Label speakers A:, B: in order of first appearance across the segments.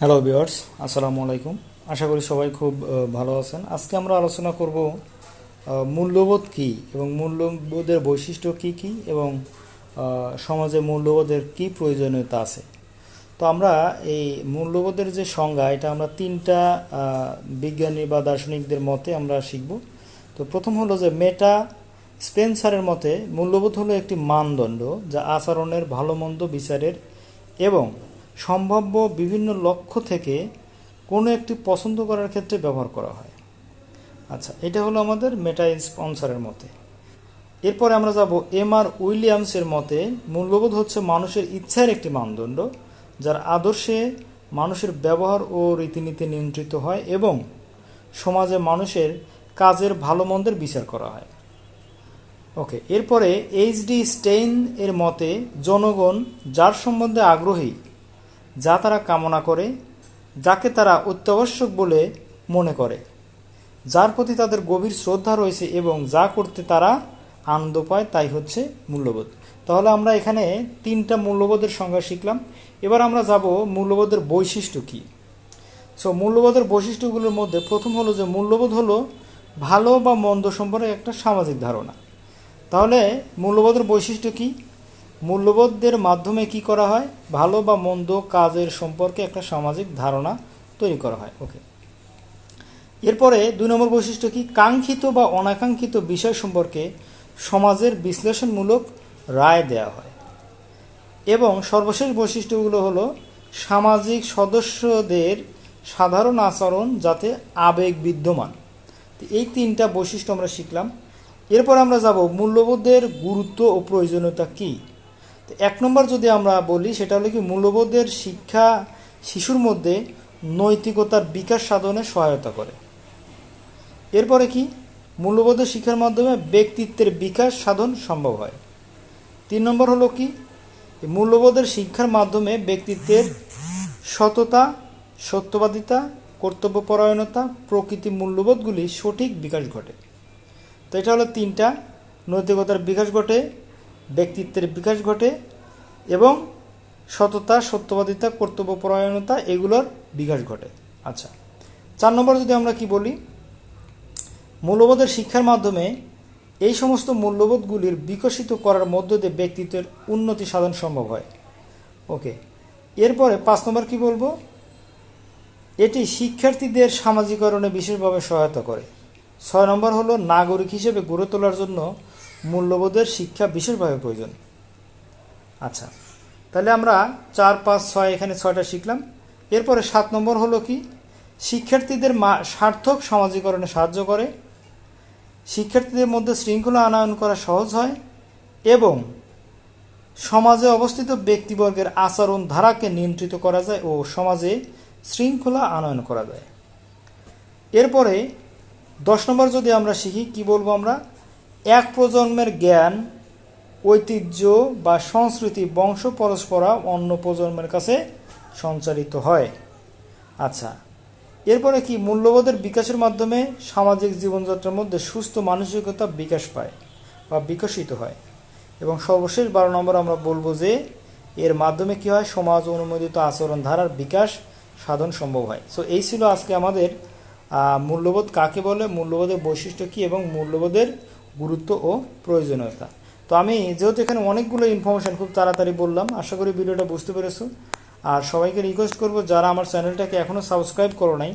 A: Hello viewers আসসালামু আলাইকুম আশা করি সবাই খুব ভালো আছেন। আজকে আমরা আলোচনা করব মূল্যবোধ কি এবং মূল্যবোধের বৈশিষ্ট্য কি কি এবং সমাজে মূল্যবোধের কি প্রয়োজনীয়তা আছে। তো আমরা এই মূল্যবোধের যে সংজ্ঞা, এটা আমরা তিনটা বিজ্ঞানী বা দার্শনিকদের মতে আমরা শিখব। তো প্রথম হলো যে মেটা স্পেন্সারের মতে মূল্যবোধ হলো একটি মানদণ্ড যা আচরণের ভালো মন্দ বিচারের এবং সম্ভাব্য বিভিন্ন লক্ষ্য থেকে কোনো একটি পছন্দ করার ক্ষেত্রে ব্যবহার করা হয়। আচ্ছা এটা হলো আমাদের মেটা স্পন্সারের মতে। এরপরে আমরা যাব এম আর উইলিয়ামসের মতে, মূল্যবোধ হচ্ছে মানুষের ইচ্ছার একটি মানদণ্ড, যার আদর্শে মানুষের ব্যবহার ও রীতিনীতি নিয়ন্ত্রিত হয় এবং সমাজে মানুষের কাজের ভালো মন্দের বিচার করা হয়। ওকে, এরপরে এইচ ডি স্টেইন এর মতে, জনগণ যার সম্বন্ধে আগ্রহী যা তারা কামনা করে, যাকে তারা অত্যাবশ্যক বলে মনে করে। যার প্রতি তাদের গভীর শ্রদ্ধা রয়েছে এবং যা করতে তারা আনন্দ পায়, তাই হচ্ছে মূল্যবোধ। তাহলে আমরা এখানে তিনটা মূল্যবোধের সংজ্ঞা শিখলাম। এবার আমরা যাব মূল্যবোধের বৈশিষ্ট্য কী। সো মূল্যবোধের বৈশিষ্ট্যগুলোর মধ্যে প্রথম হলো যে মূল্যবোধ হলো ভালো বা মন্দ সম্পর্কে একটা সামাজিক ধারণা। তাহলে মূল্যবোধের বৈশিষ্ট্য কি? মূল্যবোধের মাধ্যমে কি করা হয়? ভালো বা মন্দ কাজের সম্পর্কে একটা সামাজিক ধারণা তৈরি করা হয়। ওকে এরপরে দুই নম্বর বৈশিষ্ট্য কি? কাঙ্ক্ষিত বা অনাকাঙ্ক্ষিত বিষয় সম্পর্কে সমাজের বিশ্লেষণমূলক রায় দেওয়া হয়। এবং সর্বশেষ বৈশিষ্ট্যগুলো হলো সামাজিক সদস্যদের সাধারণ আচরণ যাতে আবেগ বিদ্যমান। এই তিনটা বৈশিষ্ট্য আমরা শিখলাম। এরপর আমরা যাব মূল্যবোধের গুরুত্ব ও প্রয়োজনীয়তা কী? এক নম্বর যদি আমরা বলি, সেটা হলো কি মূল্যবোধের শিক্ষা শিশুর মধ্যে নৈতিকতার বিকাশ সাধনে সহায়তা করে। এরপরে কি? মূল্যবোধের শিক্ষার মাধ্যমে ব্যক্তিত্বের বিকাশ সাধন সম্ভব হয়। তিন নম্বর হলো কি? মূল্যবোধের শিক্ষার মাধ্যমে ব্যক্তিত্বের সততা, সত্যবাদিতা, কর্তব্যপরায়ণতা, প্রকৃতি মূল্যবোধগুলি সঠিক বিকাশ ঘটে। তো এটা হলো তিনটা। নৈতিকতার বিকাশ ঘটে ব্যক্তিত্বের বিকাশ ঘটে এবং সততা, সত্যবাদিতা, কর্তব্যপরায়ণতা এগুলোর বিকাশ ঘটে। আচ্ছা চার নম্বর যদি আমরা কি বলি? মূল্যবোধের শিক্ষার মাধ্যমে এই সমস্ত মূল্যবোধগুলির বিকশিত করার মধ্য দিয়ে ব্যক্তিত্বের উন্নতি সাধন সম্ভব হয়। ওকে, এরপরে পাঁচ নম্বর কি বলব? এটি শিক্ষার্থীদের সামাজিকরণে বিশেষভাবে সহায়তা করে। ছয় নম্বর হলো নাগরিক হিসেবে গড়ে তোলার জন্য মূল্যবোধের শিক্ষা বিশেষভাবে প্রয়োজন। আচ্ছা তাহলে আমরা চার, পাঁচ, ছয়, এখানে ছয়টা শিখলাম। এরপরে সাত নম্বর হলো কি? শিক্ষার্থীদের সার্থক সামাজিকরণে সাহায্য করে। শিক্ষার্থীদের মধ্যে শৃঙ্খলা আনয়ন করা সহজ হয় এবং সমাজে অবস্থিত ব্যক্তিবর্গের আচরণ ধারাকে নিয়ন্ত্রিত করা যায় ও সমাজে শৃঙ্খলা আনয়ন করা যায়। এরপরে দশ নম্বর যদি আমরা শিখি, কি বলব আমরা? এক প্রজন্মের জ্ঞান, ঐতিহ্য বা সংস্কৃতি বংশ পরস্পরা অন্য প্রজন্মের কাছে সঞ্চারিত হয়। আচ্ছা এরপরে কি মূল্যবোধের বিকাশের মাধ্যমে সামাজিক জীবনযাত্রার মধ্যে সুস্থ মানসিকতা বিকাশ পায় বা বিকশিত হয়? এবং সর্বশেষ বারো নম্বর আমরা বলব যে, এর মাধ্যমে কি হয়? সমাজ অনুমোদিত আচরণ ধারার বিকাশ সাধন সম্ভব হয়। সো এই ছিল আজকে আমাদের মূল্যবোধ কাকে বলে? মূল্যবোধের বৈশিষ্ট্য কী এবং মূল্যবোধের গুরুত্ব ও প্রয়োজনীয়তা। তো আমি যেহেতু এখানে অনেকগুলো ইনফরমেশান খুব তাড়াতাড়ি বললাম, আশা করি ভিডিওটা বুঝতে পেরেছ। আর সবাইকে রিকোয়েস্ট করব, যারা আমার চ্যানেলটাকে এখনও সাবস্ক্রাইব করো নাই,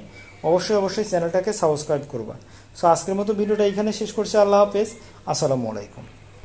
A: অবশ্যই অবশ্যই চ্যানেলটাকে সাবস্ক্রাইব করবা। সো আজকের মতো ভিডিওটা এখানে শেষ করছি। আল্লাহ হাফেজ। আসসালামু আলাইকুম।